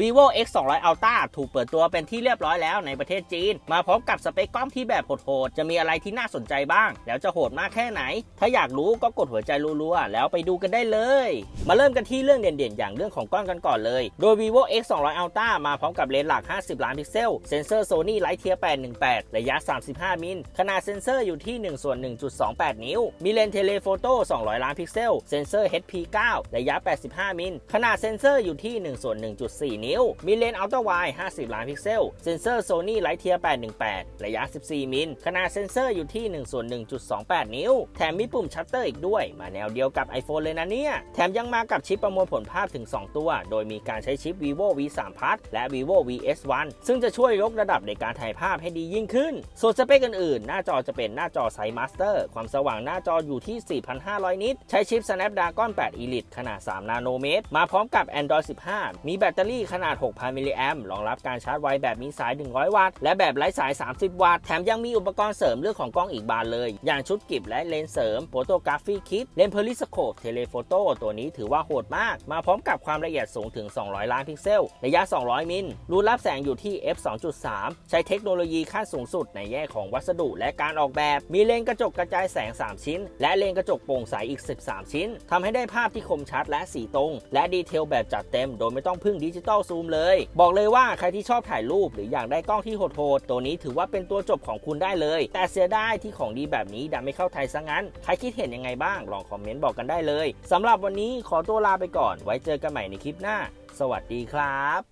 vivo x 2 0 0 ultra ถูกเปิดตัวเป็นที่เรียบร้อยแล้วในประเทศจีน มาพร้อมกับสเปคกล้องที่แบบโหดๆจะมีอะไรที่น่าสนใจบ้าง แล้วจะโหดมากแค่ไหน ถ้าอยากรู้ก็กดหัวใจรัวๆ แล้วไปดูกันได้เลย มาเริ่มกันที่เรื่องเด่นๆ อย่างเรื่องของกล้องกันก่อนเลย โดย vivo x 2 0 0 ultra มาพร้อมกับเลนส์หลัก 50 ล้านพิกเซล เซนเซอร์ Sony Lightyear 818 ระยะ 35 มิล ขนาดเซนเซอร์อยู่ที่1ส่วน1.28 นิ้ว มีเลนส์เทเลโฟโต้ 200 ล้านพิกเซล เซนเซอร์ HP9 ระยะ 85 มิล ขนาดเซนเซอร์อยู่ที่1ส่วน1.4 นิ้วมีเลนส์อัลตร้าไวด์50 ล้านพิกเซล เซนเซอร์ Sony Lightyear 818 ระยะ 14 มิล ขนาดเซนเซอร์อยู่ที่1ส่วน1.28 นิ้ว แถมมีปุ่มชัตเตอร์อีกด้วย มาแนวเดียวกับ iPhone เลยนะเนี่ย แถมยังมากับชิปประมวลผลภาพถึง 2 ตัว โดยมีการใช้ชิป vivo v3 plus และ vivo vs1 ซึ่งจะช่วยยกระดับในการถ่ายภาพให้ดียิ่งขึ้น ส่วนสเปคอื่นๆ หน้าจอจะเป็นหน้าจอไซส์มาสเตอร์ความสว่างหน้าจออยู่ที่ 4,500 นิต ใช้ชิป Snapdragon 8 Elite ขนาด 3 นาโนเมตร มาพร้อมกับ Android 15 มีแบตเตอรี่ขนาด 6,000 มิลลิแอมรองรับการชาร์จไวแบบมีสาย 100 วัตต์ และแบบไร้สาย 30 วัตต์ แถมยังมีอุปกรณ์เสริมเรื่องของกล้องอีกบานเลย อย่างชุดกิบและเลนส์เสริมโฟโตกราฟีคิดเลนส์เพลิสโคปเทเลโฟโต้ตัวนี้ถือว่าโหดมาก มาพร้อมกับความละเอียดสูงถึง 200 ล้านพิกเซล ระยะ 200 มิลรูรับแสงอยู่ที่ f 2.3 ใช้เทคโนโลยีขั้นสูงสุดในแง่ของวัสดุและการออกแบบ มีเลนส์กระจกกระจายแสง 3 ชิ้น และเลนส์กระจกโปร่งใสอีก 13 ชิ้นทำให้ได้ภาพที่คมชัดและสีตรง และดีเทลแบบจัดเต็ม โดยไม่ต้องพึ่งดิจิตอลซูมเลย บอกเลยว่าใครที่ชอบถ่ายรูปหรืออยากได้กล้องที่โหดๆตัวนี้ถือว่าเป็นตัวจบของคุณได้เลย แต่เสียดายที่ของดีแบบนี้ดันไม่เข้าไทยซะงั้น ใครคิดเห็นยังไงบ้าง ลองคอมเมนต์บอกกันได้เลยสำหรับวันนี้ขอตัวลาไปก่อน ไว้เจอกันใหม่ในคลิปหน้า สวัสดีครับ